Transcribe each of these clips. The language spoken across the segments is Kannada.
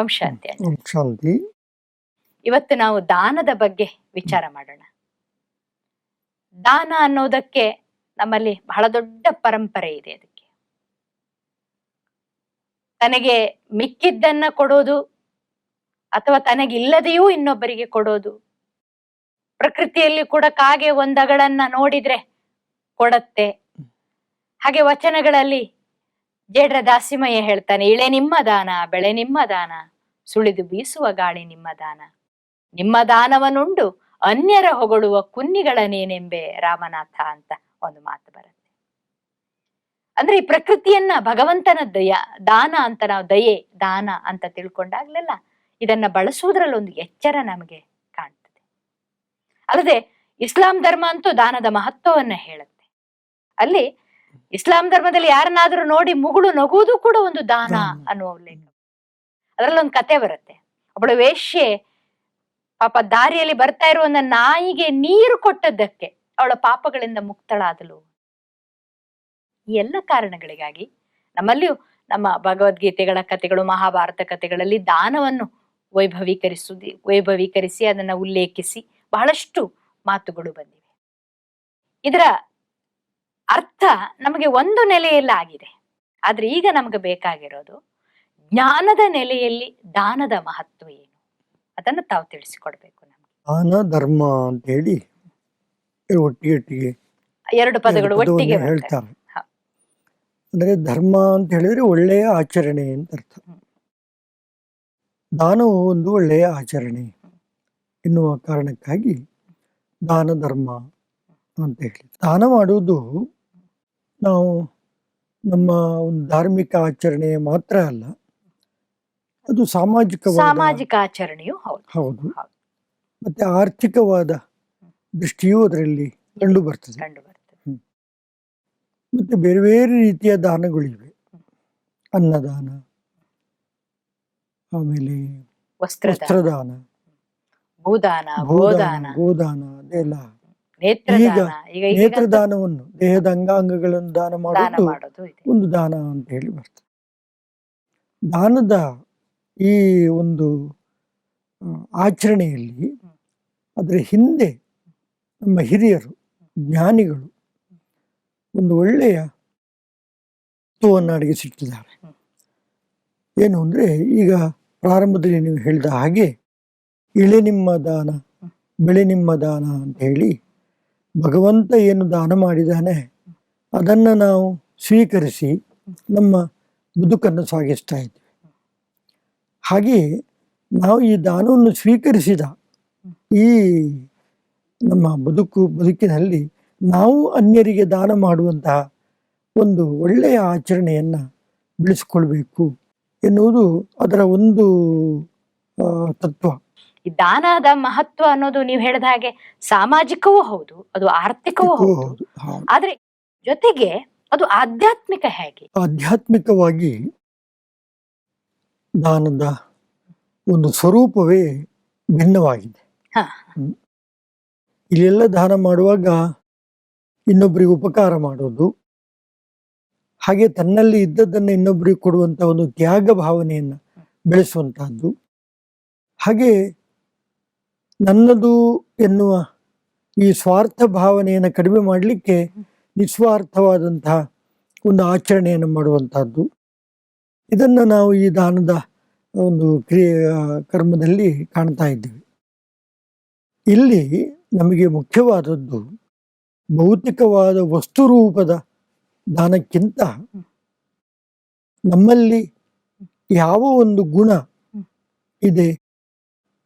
ಓಂ ಶಾಂತಿ ಶಾಂತಿ ಇವತ್ತು ನಾವು ದಾನದ ಬಗ್ಗೆ ವಿಚಾರ ಮಾಡೋಣ. ದಾನ ಅನ್ನೋದಕ್ಕೆ ನಮ್ಮಲ್ಲಿ ಬಹಳ ದೊಡ್ಡ ಪರಂಪರೆ ಇದೆ ಅದಕ್ಕೆ. ತನಗೆ ಮಿಕ್ಕಿದ್ದನ್ನ ಕೊಡೋದು ಅಥವಾ ತನಗಿಲ್ಲದೆಯೂ ಇನ್ನೊಬ್ಬರಿಗೆ ಕೊಡೋದು. ಪ್ರಕೃತಿಯಲ್ಲಿ ಕೂಡ ಕಾಗೆ ಒಂದಗಳನ್ನ ನೋಡಿದ್ರೆ ಕೊಡತ್ತೆ. ಹಾಗೆ ವಚನಗಳಲ್ಲಿ ಜೇಡ್ರ ದಾಸಿಮಯ್ಯ ಹೇಳ್ತಾನೆ, ಇಳೆ ನಿಮ್ಮ ದಾನ, ಬೆಳೆ ನಿಮ್ಮ ದಾನ, ಸುಳಿದು ಬೀಸುವ ಗಾಳಿ ನಿಮ್ಮ ದಾನ. ನಿಮ್ಮ ದಾನವನ್ನುಂಡು ಅನ್ಯರ ಹೊಗಳುವ ಕುನ್ನಿಗಳನೇನೆಂಬೆ ರಾಮನಾಥ ಅಂತ ಒಂದು ಮಾತು ಬರುತ್ತೆ. ಅಂದ್ರೆ ಈ ಪ್ರಕೃತಿಯನ್ನ ಭಗವಂತನ ದಯ, ದಾನ ಅಂತ ನಾವು ದಯೆ, ದಾನ ಅಂತ ತಿಳ್ಕೊಂಡಾಗ್ಲೆಲ್ಲ ಇದನ್ನ ಬಳಸುವುದ್ರಲ್ಲಿ ಒಂದು ಎಚ್ಚರ ನಮಗೆ ಕಾಣ್ತದೆ. ಅಲ್ಲದೆ ಇಸ್ಲಾಂ ಧರ್ಮ ಅಂತೂ ದಾನದ ಮಹತ್ವವನ್ನ ಹೇಳುತ್ತೆ. ಅಲ್ಲಿ ಇಸ್ಲಾಂ ಧರ್ಮದಲ್ಲಿ ಯಾರನ್ನಾದ್ರೂ ನೋಡಿ ಮುಗುಳು ನಗುವುದು ಕೂಡ ಒಂದು ದಾನ. ಅನ್ನುವ ಉಲ್ಲೇಖ ಅದರಲ್ಲಿ ಒಂದು ಕತೆ ಬರುತ್ತೆ. ಒಬ್ಬಳು ವೇಶ್ಯೆ ಪಾಪ ದಾರಿಯಲ್ಲಿ ಬರ್ತಾ ಇರುವ ನಾಯಿಗೆ ನೀರು ಕೊಟ್ಟದ್ದಕ್ಕೆ ಅವಳ ಪಾಪಗಳಿಂದ ಮುಕ್ತಳಾದಳು. ಈ ಎಲ್ಲ ಕಾರಣಗಳಿಗಾಗಿ ನಮ್ಮಲ್ಲಿಯೂ ನಮ್ಮ ಭಗವದ್ಗೀತೆಗಳ ಕಥೆಗಳು ಮಹಾಭಾರತ ಕಥೆಗಳಲ್ಲಿ ದಾನವನ್ನು ವೈಭವೀಕರಿಸುವುದು ವೈಭವೀಕರಿಸಿ ಅದನ್ನ ಉಲ್ಲೇಖಿಸಿ ಬಹಳಷ್ಟು ಮಾತುಗಳು ಬಂದಿವೆ. ಇದರ ಅರ್ಥ ನಮಗೆ ಒಂದು ನೆಲೆಯಲ್ಲಿ ಆಗಿದೆ. ಆದ್ರೆ ಈಗ ನಮಗೆ ಬೇಕಾಗಿರೋದು ಜ್ಞಾನದ ನೆಲೆಯಲ್ಲಿ ದಾನದ ಮಹತ್ವ ಏನು? ಅದನ್ನು ತಾವು ತಿಳಿಸಿಕೊಡ್ಬೇಕು ನಮಗೆ. ದಾನ ಧರ್ಮ ಅಂತ ಹೇಳಿ ಒಟ್ಟಿಗೆ ಒಟ್ಟಿಗೆ ಎರಡು ಪದಗಳು ಒಟ್ಟಿಗೆ ಹೇಳ್ತಾರೆ. ಅಂದ್ರೆ ಧರ್ಮ ಅಂತ ಹೇಳಿದ್ರೆ ಒಳ್ಳೆಯ ಆಚರಣೆ ಅಂತ ಅರ್ಥ. ದಾನವು ಒಂದು ಒಳ್ಳೆಯ ಆಚರಣೆ. ಎನ್ನುವ ಕಾರಣಕ್ಕಾಗಿ ದಾನ ಧರ್ಮ ಅಂತ ಹೇಳಿ. ದಾನ ಮಾಡುವುದು ನಾವು ನಮ್ಮ ಒಂದು ಧಾರ್ಮಿಕ ಆಚರಣೆ ಮಾತ್ರ ಅಲ್ಲ ಅದು ಸಾಮಾಜಿಕ ಸಾಮಾಜಿಕ ಆಚರಣೆಯು ಹೌದು. ಮತ್ತೆ ಆರ್ಥಿಕವಾದ ದೃಷ್ಟಿಯೂ ಅದರಲ್ಲಿ ಕಂಡು ಬರ್ತದೆ. ಮತ್ತೆ ಬೇರೆ ಬೇರೆ ರೀತಿಯ ದಾನಗಳಿವೆ. ಅನ್ನದಾನ ಆಮೇಲೆ ವಸ್ತ್ರದಾನ. ಭೂದಾನ ಗೋದಾನ ಅದೆಲ್ಲ. ಈಗ ನೇತ್ರದಾನವನ್ನು ದೇಹದ ಅಂಗಾಂಗಗಳನ್ನು ದಾನ ಮಾಡುವುದು ಮಾಡೋದು ಒಂದು ದಾನ ಅಂತ ಹೇಳಿ ಬರ್ತದೆ. ದಾನದ ಈ ಒಂದು ಆಚರಣೆಯಲ್ಲಿ ಅದರ ಹಿಂದೆ ನಮ್ಮ ಹಿರಿಯರು ಜ್ಞಾನಿಗಳು ಒಂದು ಒಳ್ಳೆಯ ತತ್ವವನ್ನು ಅಡಗಿಸಿಟ್ಟಿದ್ದಾರೆ. ಏನು ಅಂದರೆ ಈಗ ಪ್ರಾರಂಭದಲ್ಲಿ ನೀವು ಹೇಳಿದ ಹಾಗೆ ಇಳೆ ನಿಮ್ಮ ದಾನ ಬೆಳೆ ನಿಮ್ಮ ದಾನ ಅಂತ ಹೇಳಿ ಭಗವಂತ ಏನು ದಾನ ಮಾಡಿದ್ದಾನೆ ಅದನ್ನು ನಾವು ಸ್ವೀಕರಿಸಿ ನಮ್ಮ ಬದುಕನ್ನು ಸಾಗಿಸ್ತಾ ಇದ್ದೀವಿ ಹಾಗೆಯೇ ನಾವು ಈ ದಾನವನ್ನು ಸ್ವೀಕರಿಸಿದ ಈ ನಮ್ಮ ಬದುಕು, ಬದುಕಿನಲ್ಲಿ ನಾವು ಅನ್ಯರಿಗೆ ದಾನ ಮಾಡುವಂತಹ ಒಂದು ಒಳ್ಳೆಯ ಆಚರಣೆಯನ್ನು ಬೆಳೆಸಿಕೊಳ್ಬೇಕು ಎನ್ನುವುದು ಅದರ ಒಂದು ತತ್ವ. ಈ ದಾನದ ಮಹತ್ವ ಅನ್ನೋದು ನೀವು ಹೇಳಿದ ಹಾಗೆ ಸಾಮಾಜಿಕವೂ ಹೌದು ಅದು ಆರ್ಥಿಕವೂ ಹೌದು. ಆದ್ರೆ ಜೊತೆಗೆ ಅದು ಆಧ್ಯಾತ್ಮಿಕ ಹೇಗೆ ಆಧ್ಯಾತ್ಮಿಕವಾಗಿ ದಾನದ ಒಂದು ಸ್ವರೂಪವೇ ಭಿನ್ನವಾಗಿದೆ ಹ. ಇಲ್ಲೆಲ್ಲ ದಾನ ಮಾಡುವಾಗ ಇನ್ನೊಬ್ಬರಿಗೆ ಉಪಕಾರ ಮಾಡೋದು ಹಾಗೆ ತನ್ನಲ್ಲಿ ಇದ್ದದ್ದನ್ನು ಇನ್ನೊಬ್ಬರಿಗೆ ಕೊಡುವಂತ ಒಂದು ತ್ಯಾಗ ಭಾವನೆಯನ್ನು ಬೆಳೆಸುವಂತಹದ್ದು ಹಾಗೆ ನನ್ನದು ಎನ್ನುವ ಈ ಸ್ವಾರ್ಥ ಭಾವನೆಯನ್ನು ಕಡಿಮೆ ಮಾಡಲಿಕ್ಕೆ ನಿಸ್ವಾರ್ಥವಾದಂತಹ ಒಂದು ಆಚರಣೆಯನ್ನು ಮಾಡುವಂತಹದ್ದು. ಇದನ್ನು ನಾವು ಈ ದಾನದ ಒಂದು ಕ್ರಿಯೆ ಕರ್ಮದಲ್ಲಿ ಕಾಣ್ತಾ ಇದ್ದೀವಿ. ಇಲ್ಲಿ ನಮಗೆ ಮುಖ್ಯವಾದದ್ದು ಭೌತಿಕವಾದ ವಸ್ತು ರೂಪದ ದಾನಕ್ಕಿಂತ ನಮ್ಮಲ್ಲಿ ಯಾವ ಒಂದು ಗುಣ ಇದೆ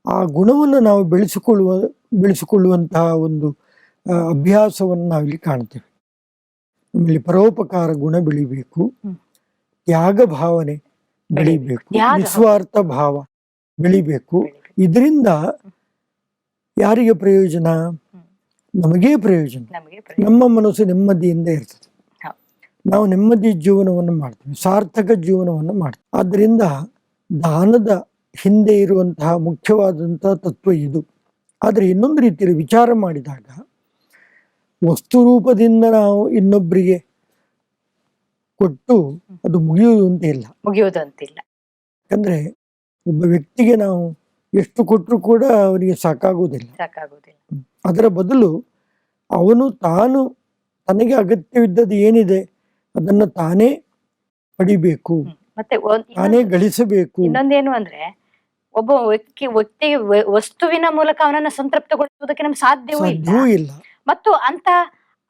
ಆ ಗುಣವನ್ನು ನಾವು ಬೆಳೆಸಿಕೊಳ್ಳುವ ಬೆಳೆಸಿಕೊಳ್ಳುವಂತಹ ಒಂದು ಅಭ್ಯಾಸವನ್ನು ನಾವಿಲ್ಲಿ ಕಾಣ್ತೇವೆ. ನಮ್ಮಲ್ಲಿ ಪರೋಪಕಾರ ಗುಣ ಬೆಳಿಬೇಕು. ತ್ಯಾಗ ಭಾವನೆ ಬೆಳಿಬೇಕು. ನಿಸ್ವಾರ್ಥ ಭಾವ ಬೆಳಿಬೇಕು. ಇದರಿಂದ ಯಾರಿಗೆ ಪ್ರಯೋಜನ? ನಮಗೇ ಪ್ರಯೋಜನ. ನಮ್ಮ ಮನಸ್ಸು ನೆಮ್ಮದಿಯಿಂದ ಇರ್ತದೆ. ನಾವು ನೆಮ್ಮದಿ ಜೀವನವನ್ನು ಮಾಡ್ತೀವಿ. ಸಾರ್ಥಕ ಜೀವನವನ್ನು ಮಾಡ್ತೀವಿ. ಆದ್ದರಿಂದ ದಾನದ ಹಿಂದೆ ಇರುವಂತಹ ಮುಖ್ಯವಾದಂತಹ ತತ್ವ ಇದು. ಆದರೆ ಇನ್ನೊಂದು ರೀತಿಯಲ್ಲಿ ವಿಚಾರ ಮಾಡಿದಾಗ ವಸ್ತು ರೂಪದಿಂದ ನಾವು ಇನ್ನೊಬ್ಬರಿಗೆ ಕೊಟ್ಟು ಅದು ಮುಗಿಯುವುದು ಅಂತ ಇಲ್ಲ. ಮುಗಿಯುವುದಂತಿಲ್ಲ ಯಾಕಂದ್ರೆ ಒಬ್ಬ ವ್ಯಕ್ತಿಗೆ ನಾವು ಎಷ್ಟು ಕೊಟ್ಟರು ಕೂಡ ಅವನಿಗೆ ಸಾಕಾಗುವುದಿಲ್ಲ. ಸಾಕಾಗುವುದಿಲ್ಲ. ಅದರ ಬದಲು ಅವನು ತಾನು ತನಗೆ ಅಗತ್ಯವಿದ್ದದ್ದು ಏನಿದೆ ಅದನ್ನು ತಾನೇ ಪಡಿಬೇಕು. ಮತ್ತೆ ಗಳಿಸಬೇಕು. ಇನ್ನೊಂದೇನು ಅಂದ್ರೆ ಒಬ್ಬ ವ್ಯಕ್ತಿ ವ್ಯಕ್ತಿ ವಸ್ತುವಿನ ಮೂಲಕ ಅವನನ್ನ ಸಂತೃಪ್ತಗೊಳಿಸುವುದಕ್ಕೆ ನಮ್ಗೆ ಸಾಧ್ಯವೂ ಇಲ್ಲ. ಇಲ್ಲ. ಮತ್ತು ಅಂತ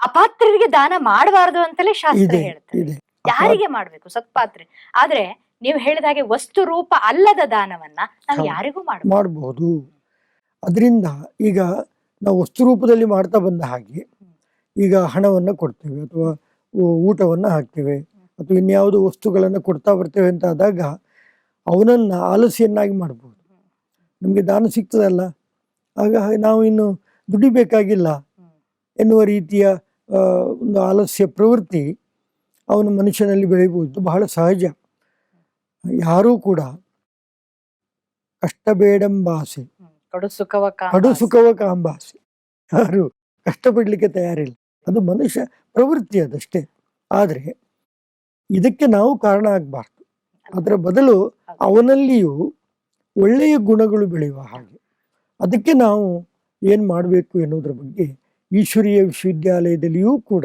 ಅಪಾತ್ರರಿಗೆ ದಾನ ಮಾಡಬಾರದು ಅಂತಲೇ ಶಾಸ್ತ್ರ ಹೇಳ್ತಾರೆ ಯಾರಿಗೆ ಮಾಡ್ಬೇಕು? ಸತ್ಪಾತ್ರೆ. ಆದ್ರೆ ನೀವು ಹೇಳಿದ ಹಾಗೆ ವಸ್ತು ರೂಪ ಅಲ್ಲದ ದಾನವನ್ನ ನಾವು. ಯಾರಿಗೂ ಮಾಡಬಹುದು ಮಾಡಬಹುದು ಅದರಿಂದ ಈಗ ನಾವು ವಸ್ತು ರೂಪದಲ್ಲಿ ಮಾಡ್ತಾ ಬಂದ ಹಾಗೆ ಈಗ ಹಣವನ್ನು ಕೊಡ್ತೇವೆ ಅಥವಾ ಊಟವನ್ನು ಹಾಕ್ತೇವೆ ಅಥವಾ ಇನ್ಯಾವುದೋ ವಸ್ತುಗಳನ್ನು ಕೊಡ್ತಾ ಬರ್ತೇವೆ ಅಂತ ಆದಾಗ ಅವನನ್ನು ಆಲಸ್ಯನ್ನಾಗಿ ಮಾಡ್ಬೋದು. ನಮಗೆ ದಾನ ಸಿಗ್ತದಲ್ಲ? ಆಗ ನಾವು ಇನ್ನು ದುಡಿಬೇಕಾಗಿಲ್ಲ ಎನ್ನುವ ರೀತಿಯ ಒಂದು ಆಲಸ್ಯ ಪ್ರವೃತ್ತಿ ಅವನ ಮನುಷ್ಯನಲ್ಲಿ ಬೆಳೆಯಬಹುದು. ಬಹಳ ಸಹಜ. ಯಾರೂ ಕೂಡ ಕಷ್ಟ ಬೇಡಂಬಾಸೆ ಕಡು ಸುಖವ ಕಡು ಸುಖವ ಕಾಂಬಾಸೆ ಯಾರು ಕಷ್ಟಪಡ್ಲಿಕ್ಕೆ ತಯಾರಿಲ್ಲ. ಅದು ಮನುಷ್ಯ ಪ್ರವೃತ್ತಿ ಅದಷ್ಟೇ. ಆದರೆ ಇದಕ್ಕೆ ನಾವು ಕಾರಣ ಆಗಬಾರ್ದು. ಅದರ ಬದಲು ಅವನಲ್ಲಿಯೂ ಒಳ್ಳೆಯ ಗುಣಗಳು ಬೆಳೆಯುವ ಹಾಗೆ. ಅದಕ್ಕೆ ನಾವು ಏನು ಮಾಡಬೇಕು ಎನ್ನುವುದರ ಬಗ್ಗೆ ಈಶ್ವರೀಯ ವಿಶ್ವವಿದ್ಯಾಲಯದಲ್ಲಿಯೂ ಕೂಡ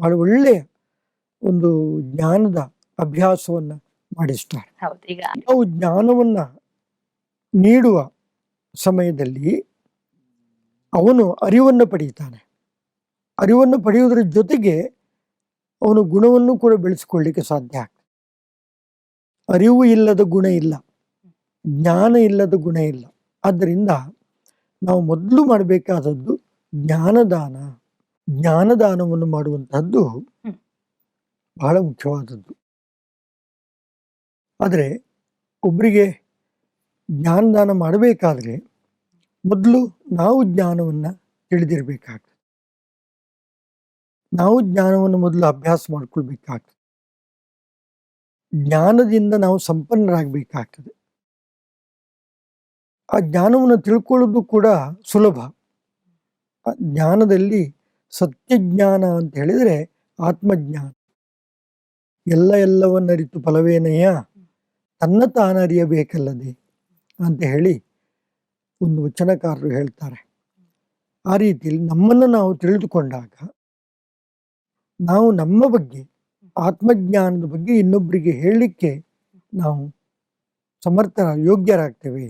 ಬಹಳ ಒಳ್ಳೆಯ ಒಂದು ಜ್ಞಾನದ ಅಭ್ಯಾಸವನ್ನು ಮಾಡಿಸ್ತಾರೆ. ನಾವು ಜ್ಞಾನವನ್ನ ನೀಡುವ ಸಮಯದಲ್ಲಿ ಅವನು ಅರಿವನ್ನು ಪಡೆಯುತ್ತಾನೆ. ಅರಿವನ್ನು ಪಡೆಯುವುದರ ಜೊತೆಗೆ ಅವನು ಗುಣವನ್ನು ಕೂಡ ಬೆಳೆಸಿಕೊಳ್ಳಿಕ್ಕೆ ಸಾಧ್ಯ ಆಗ್ತದೆ. ಅರಿವು ಇಲ್ಲದ ಗುಣ ಇಲ್ಲ ಜ್ಞಾನ ಇಲ್ಲದ ಗುಣ ಇಲ್ಲ. ಆದ್ದರಿಂದ ನಾವು ಮೊದಲು ಮಾಡಬೇಕಾದದ್ದು ಜ್ಞಾನದಾನ. ಜ್ಞಾನದಾನವನ್ನು ಮಾಡುವಂತಹದ್ದು ಬಹಳ ಮುಖ್ಯವಾದದ್ದು. ಆದರೆ ಒಬ್ಬರಿಗೆ ಜ್ಞಾನದಾನ ಮಾಡಬೇಕಾದ್ರೆ ಮೊದಲು ನಾವು ಜ್ಞಾನವನ್ನು ತಿಳಿದಿರಬೇಕಾಗ್ತದೆ. ನಾವು ಜ್ಞಾನವನ್ನು ಮೊದಲು ಅಭ್ಯಾಸ ಮಾಡ್ಕೊಳ್ಬೇಕಾಗ್ತದೆ. ಜ್ಞಾನದಿಂದ ನಾವು ಸಂಪನ್ನರಾಗಬೇಕಾಗ್ತದೆ. ಆ ಜ್ಞಾನವನ್ನು ತಿಳ್ಕೊಳ್ಳೋದು ಕೂಡ ಸುಲಭ. ಆ ಜ್ಞಾನದಲ್ಲಿ ಸತ್ಯಜ್ಞಾನ ಅಂತ ಹೇಳಿದರೆ ಆತ್ಮಜ್ಞಾನ. ಎಲ್ಲ ಎಲ್ಲವನ್ನರಿತು ಫಲವೇನಯ್ಯ ತನ್ನ ತಾನರಿಯಬೇಕಲ್ಲದೆ ಅಂತ ಹೇಳಿ ಒಂದು ವಚನಕಾರರು ಹೇಳ್ತಾರೆ. ಆ ರೀತಿಯಲ್ಲಿ ನಮ್ಮನ್ನು ನಾವು ತಿಳಿದುಕೊಂಡಾಗ ನಾವು ನಮ್ಮ ಬಗ್ಗೆ ಆತ್ಮಜ್ಞಾನದ ಬಗ್ಗೆ ಇನ್ನೊಬ್ಬರಿಗೆ ಹೇಳಲಿಕ್ಕೆ ನಾವು ಸಮರ್ಥ, ಯೋಗ್ಯರಾಗ್ತೇವೆ.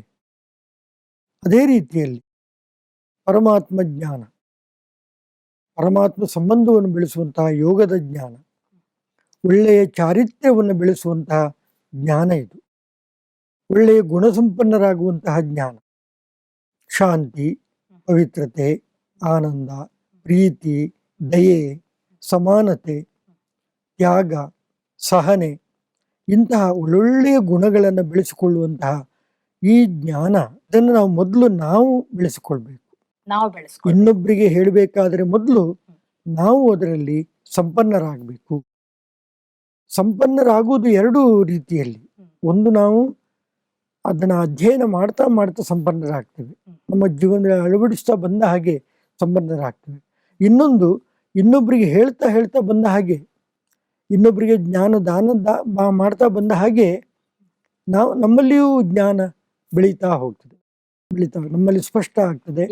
ಅದೇ ರೀತಿಯಲ್ಲಿ ಪರಮಾತ್ಮ ಜ್ಞಾನ, ಪರಮಾತ್ಮ ಸಂಬಂಧವನ್ನು ಬೆಳೆಸುವಂತಹ ಯೋಗದ ಜ್ಞಾನ, ಒಳ್ಳೆಯ ಚಾರಿತ್ರ್ಯವನ್ನು ಬೆಳೆಸುವಂತಹ ಜ್ಞಾನ ಇದು. ಒಳ್ಳೆಯ ಗುಣಸಂಪನ್ನರಾಗುವಂತಹ ಜ್ಞಾನ. ಶಾಂತಿ, ಪವಿತ್ರತೆ, ಆನಂದ, ಪ್ರೀತಿ, ದಯೆ, ಸಮಾನತೆ ತ್ಯಾಗ ಸಹನೆ ಇಂತಹ ಒಳ್ಳೊಳ್ಳೆಯ ಗುಣಗಳನ್ನು ಬೆಳೆಸಿಕೊಳ್ಳುವಂತಹ ಈ ಜ್ಞಾನ ಇದನ್ನು ನಾವು ಮೊದಲು ನಾವು ಬೆಳೆಸಿಕೊಳ್ಬೇಕು. ನಾವು ಬೆಳೆಸ್ಕೊ ಇನ್ನೊಬ್ಬರಿಗೆ ಹೇಳಬೇಕಾದ್ರೆ ಮೊದಲು ನಾವು ಅದರಲ್ಲಿ ಸಂಪನ್ನರಾಗಬೇಕು. ಸಂಪನ್ನರಾಗುವುದು ಎರಡು ರೀತಿಯಲ್ಲಿ. ಒಂದು ನಾವು ಅದನ್ನು ಅಧ್ಯಯನ ಮಾಡ್ತಾ ಮಾಡ್ತಾ ಸಂಪನ್ನರಾಗ್ತೇವೆ. ನಮ್ಮ ಜೀವನದಲ್ಲಿ ಅಳವಡಿಸ್ತಾ ಬಂದ ಹಾಗೆ ಸಂಪನ್ನರಾಗ್ತೇವೆ. ಇನ್ನೊಂದು ಇನ್ನೊಬ್ಬರಿಗೆ ಹೇಳ್ತಾ ಹೇಳ್ತಾ ಬಂದ ಹಾಗೆ ಇನ್ನೊಬ್ಬರಿಗೆ ಜ್ಞಾನ ದಾನ ದಾ ಮಾಡ್ತಾ ಬಂದ ಹಾಗೆ ನಾವು ನಮ್ಮಲ್ಲಿಯೂ ಜ್ಞಾನ ಬೆಳೀತಾ ಹೋಗ್ತದೆ. ಬೆಳೀತಾ ನಮ್ಮಲ್ಲಿ ಸ್ಪಷ್ಟ ಆಗ್ತದೆ.